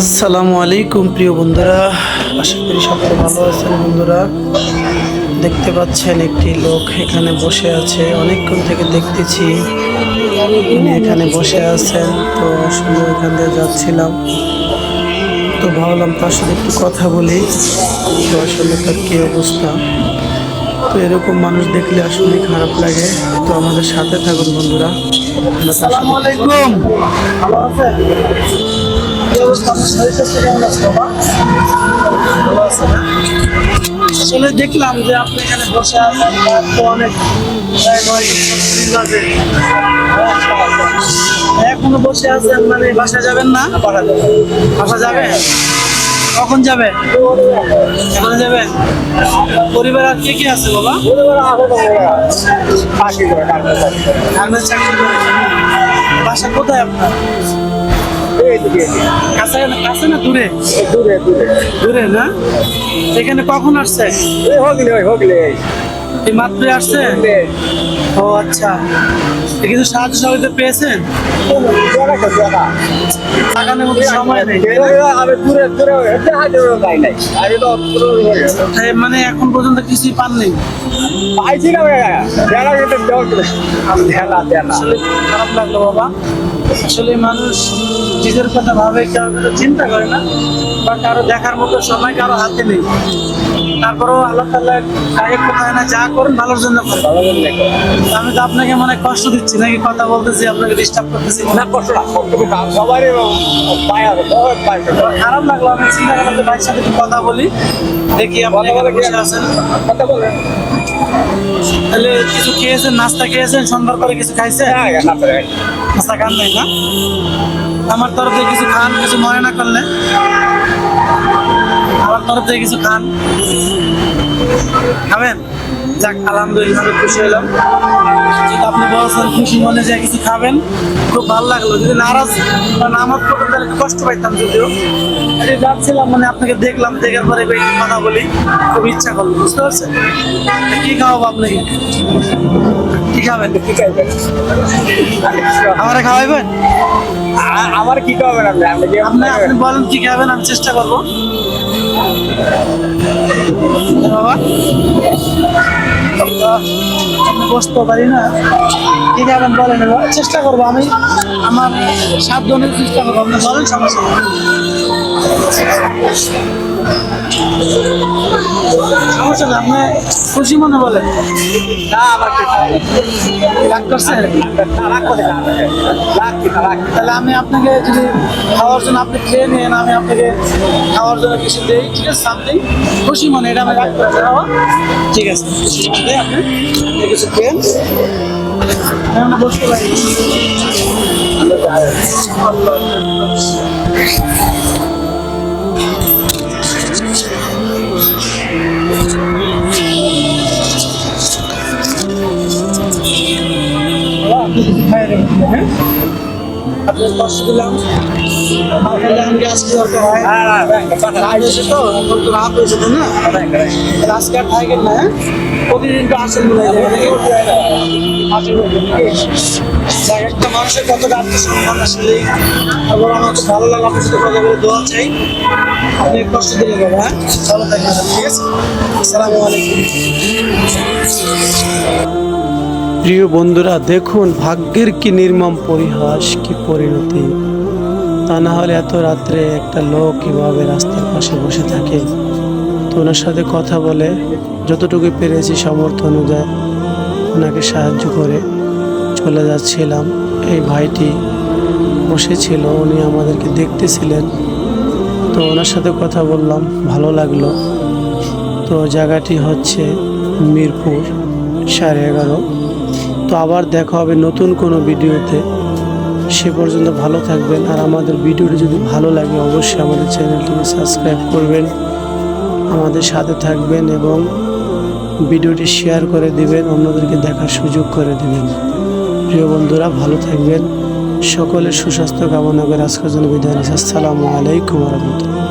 আসসালামু আলাইকুম, প্রিয় বন্ধুরা। আশা করি সকলে ভালো আছেন বন্ধুরা। দেখতে পাচ্ছেন একটি লোক এখানে বসে আছে। অনেকক্ষণ থেকে দেখতেছি উনি এখানে বসে আছেন। তো আসলে এখান দিয়ে যাচ্ছিলাম। তো ভাবলাম তার সাথে একটু কথা বলি। তো আসলে তার কী অবস্থা? তো এরকম মানুষ দেখলে আসলে খারাপ লাগে। তো আমাদের সাথে থাকুন বন্ধুরা। আসলে দেখলাম যে আপনি এখানে বসে আছেন। অনেক এখনও বসে আছেন মানে বাসা যাবেন না? বাসা যাবে কখন যাবে? কখন যাবেন পরিবার আর কে কে আছে বাবা? আপনার চাকরি করে। বাসা কোথায় আপনার? কাছে কাছে না দূরে? দূরে না? এখানে কখন আসছে? এই মাত্র আসছে? ও আচ্ছা। কিছু সাহায্য সহযোগিতা পেয়েছেন? লাগানোর মতো সময় নেই তাই না? মানে এখন পর্যন্ত কিছুই পাননি? আসলে খারাপ লাগল বাবা। আসলে মানুষ নিজের কথা ভাবে কিন্তু চিন্তা করে না। বা কারও দেখার মতো সময় কারও হাতে নেই। তারপরেও আল্লাহ তাল্লাহ গায়ে কোথায় না যা করেন ভালোর জন্য করেন। আমি তো আপনাকে মনে হয় কষ্ট দিচ্ছি নাকি কথা বলতেছি আপনাকে ডিস্টার্ব করতেছি? না কষ্ট সবারই খারাপ লাগল আমি চিন্তা করলাম ভাইয়ের সাথে কথা বলি দেখি আপনি এখানে বসে আছেন। তাহলে কিছু খেয়েছেন নাস্তা খেয়েছেন সন্ধ্যার পরে কিছু খাইছে নাস্তা খান নাই না? আমার তরফ থেকে কিছু খান কিছু মনে না করলে। আমার তরফ থেকে কিছু খান। খাবেন? যাক আলহামদুলিল্লাহ খুশি হলাম। যদি আপনি বলছেন খুশি মনে যে কিছু খাবেন। খুব ভালো লাগল যদি নারাজ বা নামাজ পড়তে তাহলে একটু কষ্ট পাইতাম যদিও। এই যাচ্ছিলাম মানে আপনাকে দেখলাম দেখার পরে একটু কথা বলি। খুব ইচ্ছা করল বুঝতে পারছেন? কি খাওয়াবো আপনাকে কি খাবেন? আমারে খাওয়াইবেন? আমার কি করবেন আপনি? আপনি আপনি বলেন কি খাবেন আমি চেষ্টা করব। বাবা। বসতে পারি না কি খাবেন বলেন চেষ্টা করব আমি আমার সাধ্য অনুযায়ী চেষ্টা করব, আপনি বলেন, সমস্যা। সমস্যা খুশি মনে বলেন? না, আমার রাগ রাগ রাগ রাগ তাহলে আমি আপনাকে যদি খাওয়ার জন্য আপনি খেয়ে নেন, আমি আপনাকে খাওয়ার জন্য কিছু দিই, ঠিক আছে? সামথিং খুশি মনে, এটা আমি পারছি বাবা। ঠিক আছে, খুশি আপনি। কিছু খেয়ে বসতে পারি। হ্যাঁ আপনার কষ্ট দিলাম আমাকে আজকে দরকার হয় রাত হয়েছে তো এখন তো রাত হয়েছে তাই না আজকে আর থাকেন না? প্রতিদিন ঠিক আছে আসসালামু প্রিয় বন্ধুরা, দেখুন ভাগ্যের কি নির্মম পরিহাস, কি পরিণতি। তা না হলে এত রাত্রে একটা লোক কীভাবে রাস্তার পাশে বসে থাকে? তো ওনার সাথে কথা বলে, যতটুকু পেরেছি সামর্থ্য অনুযায়ী ওনাকে সাহায্য করে চলে যাচ্ছিলাম। এই ভাইটি বসেছিল, উনি আমাদেরকে দেখতেছিলেন। তো ওনার সাথে কথা বললাম, ভালো লাগল। তো জায়গাটি হচ্ছে মিরপুর, সাড়ে এগারো। তো আবার দেখা হবে নতুন কোনো ভিডিওতে। সে পর্যন্ত ভালো থাকবেন। আর আমাদের ভিডিওটি যদি ভালো লাগে, অবশ্যই আমাদের চ্যানেলটিকে সাবস্ক্রাইব করবেন, আমাদের সাথে থাকবেন এবং ভিডিওটি শেয়ার করে দিবেন, অন্যদেরকে দেখার সুযোগ করে দিবেন। প্রিয় বন্ধুরা, ভালো থাকবেন। সকলের সুস্বাস্থ্য কামনা করে আজকের জন্য বিদায়। আসসালামু আলাইকুম রহমতুল্লাহ।